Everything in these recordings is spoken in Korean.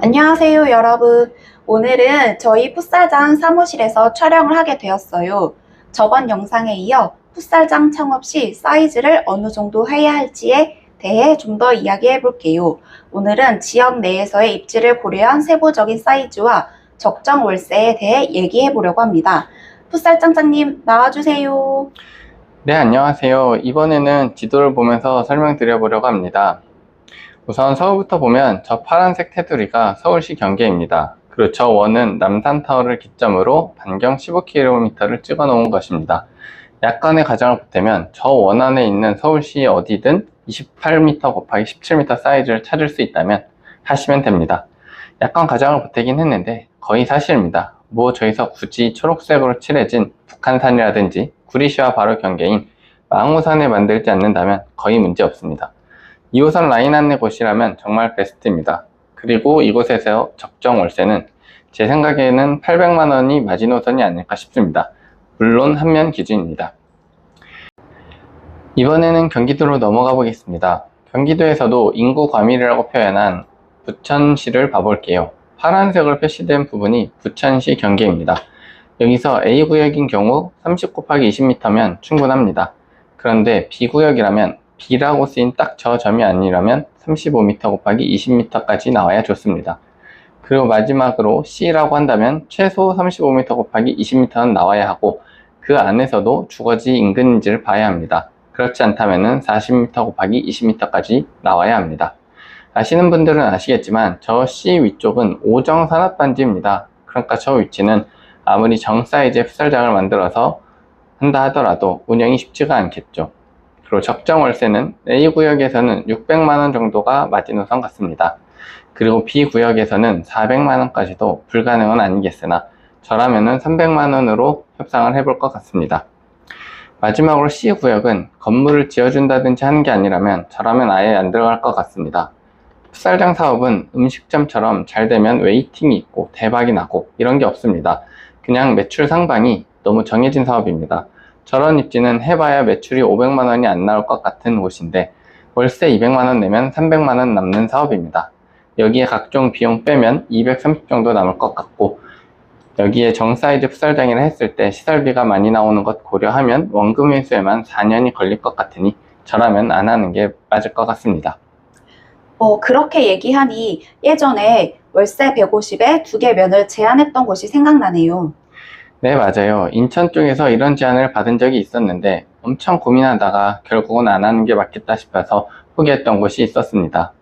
안녕하세요, 여러분. 오늘은 저희 풋살장 사무실에서 촬영을 하게 되었어요. 저번 영상에 이어 풋살장 창업 시 사이즈를 어느 정도 해야 할지에 대해 좀 더 이야기해 볼게요. 오늘은 지역 내에서의 입지를 고려한 세부적인 사이즈와 적정 월세에 대해 얘기해 보려고 합니다. 풋살장장님 나와주세요. 네, 안녕하세요. 이번에는 지도를 보면서 설명드려 보려고 합니다. 우선 서울부터 보면 저 파란색 테두리가 서울시 경계입니다. 그리고 저 원은 남산타워를 기점으로 반경 15km를 찍어 놓은 것입니다. 약간의 가정을 보태면 저 원 안에 있는 서울시 어디든 28m 곱하기 17m 사이즈를 찾을 수 있다면 하시면 됩니다. 약간 가정을 보태긴 했는데 거의 사실입니다. 뭐 저기서 굳이 초록색으로 칠해진 북한산이라든지 구리시와 바로 경계인 망우산을 만들지 않는다면 거의 문제 없습니다. 2호선 라인 안내 곳이라면 정말 베스트입니다. 그리고 이곳에서 적정 월세는 제 생각에는 800만원이 마지노선이 아닐까 싶습니다. 물론 한면 기준입니다. 이번에는 경기도로 넘어가 보겠습니다. 경기도에서도 인구 과밀이라고 표현한 부천시를 봐볼게요. 파란색으로 표시된 부분이 부천시 경계입니다. 여기서 A구역인 경우 30 곱하기 20m면 충분합니다. 그런데 B구역이라면 B라고 쓰인 딱 저 점이 아니라면 35m 곱하기 20m까지 나와야 좋습니다. 그리고 마지막으로 C라고 한다면 최소 35m 곱하기 20m는 나와야 하고 그 안에서도 주거지 인근인지를 봐야 합니다. 그렇지 않다면 40m 곱하기 20m까지 나와야 합니다. 아시는 분들은 아시겠지만 저 C 위쪽은 오정 산업단지입니다. 그러니까 저 위치는 아무리 정 사이즈의 풋살장을 만들어서 한다 하더라도 운영이 쉽지가 않겠죠. 그리고 적정 월세는 A구역에서는 600만원 정도가 마지노선 같습니다. 그리고 B구역에서는 400만원까지도 불가능은 아니겠으나 저라면은 300만원으로 협상을 해볼 것 같습니다. 마지막으로 C구역은 건물을 지어준다든지 하는 게 아니라면 저라면 아예 안 들어갈 것 같습니다. 풋살장 사업은 음식점처럼 잘 되면 웨이팅이 있고 대박이 나고 이런 게 없습니다. 그냥 매출 상방이 너무 정해진 사업입니다. 저런 입지는 해봐야 매출이 500만 원이 안 나올 것 같은 곳인데 월세 200만 원 내면 300만 원 남는 사업입니다. 여기에 각종 비용 빼면 230 정도 남을 것 같고 여기에 정사이즈 풋살장이라 했을 때 시설비가 많이 나오는 것 고려하면 원금 회수에만 4년이 걸릴 것 같으니 저라면 안 하는 게 맞을 것 같습니다. 어, 그렇게 얘기하니 예전에 월세 150에 두 개 면을 제한했던 곳이 생각나네요. 네, 맞아요. 인천 쪽에서 이런 제안을 받은 적이 있었는데 엄청 고민하다가 결국은 안 하는 게 맞겠다 싶어서 포기했던 곳이 있었습니다.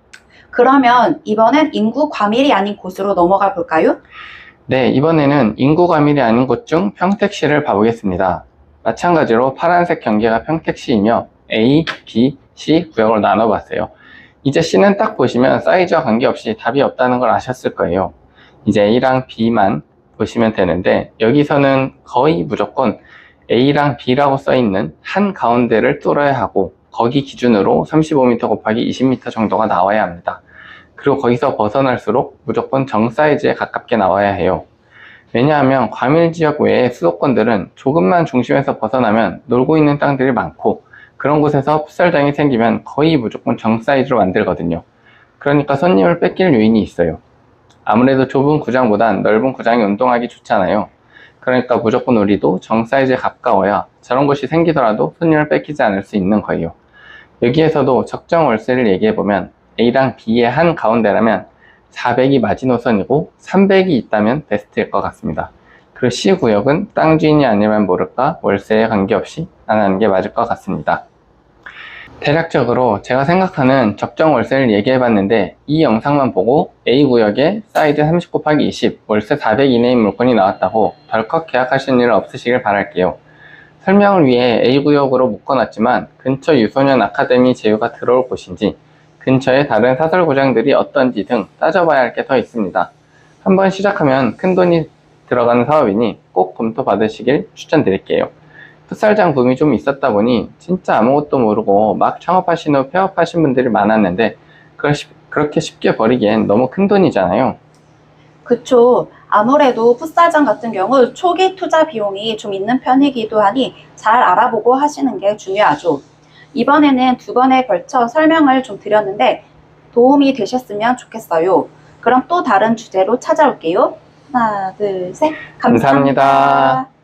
그러면 이번엔 인구 과밀이 아닌 곳으로 넘어가 볼까요? 네, 이번에는 인구 과밀이 아닌 곳 중 평택시를 봐보겠습니다. 마찬가지로 파란색 경계가 평택시이며 A, B, C 구역으로 나눠봤어요. 이제 C는 딱 보시면 사이즈와 관계없이 답이 없다는 걸 아셨을 거예요. 이제 A랑 B만 보시면 되는데 여기서는 거의 무조건 A랑 B라고 써있는 한 가운데를 뚫어야 하고 거기 기준으로 35m 곱하기 20m 정도가 나와야 합니다. 그리고 거기서 벗어날수록 무조건 정 사이즈에 가깝게 나와야 해요. 왜냐하면 과밀 지역 외의 수도권들은 조금만 중심에서 벗어나면 놀고 있는 땅들이 많고 그런 곳에서 풋살장이 생기면 거의 무조건 정 사이즈로 만들거든요. 그러니까 손님을 뺏길 요인이 있어요. 아무래도 좁은 구장보단 넓은 구장이 운동하기 좋잖아요. 그러니까 무조건 우리도 정 사이즈에 가까워야 저런 곳이 생기더라도 손님을 뺏기지 않을 수 있는 거예요. 여기에서도 적정 월세를 얘기해보면 A랑 B의 한 가운데라면 400이 마지노선이고 300이 있다면 베스트일 것 같습니다. 그리고 C 구역은 땅 주인이 아니면 모를까 월세에 관계없이 안 하는 게 맞을 것 같습니다. 대략적으로 제가 생각하는 적정 월세를 얘기해 봤는데 이 영상만 보고 A 구역에 사이즈 30 곱하기 20 월세 400 이내인 물건이 나왔다고 덜컥 계약하시는 일은 없으시길 바랄게요. 설명을 위해 A 구역으로 묶어놨지만 근처 유소년 아카데미 제휴가 들어올 곳인지 근처에 다른 사설 구장들이 어떤지 등 따져봐야 할 게 더 있습니다. 한번 시작하면 큰 돈이 들어가는 사업이니 꼭 검토 받으시길 추천드릴게요. 풋살장 붐이 좀 있었다 보니 진짜 아무것도 모르고 막 창업하신 후 폐업하신 분들이 많았는데 그걸 쉽- 그렇게 쉽게 버리기엔 너무 큰 돈이잖아요. 그쵸. 아무래도 풋살장 같은 경우 초기 투자 비용이 좀 있는 편이기도 하니 잘 알아보고 하시는 게 중요하죠. 이번에는 두 번에 걸쳐 설명을 좀 드렸는데 도움이 되셨으면 좋겠어요. 그럼 또 다른 주제로 찾아올게요. 하나, 둘, 셋. 감사합니다. 감사합니다.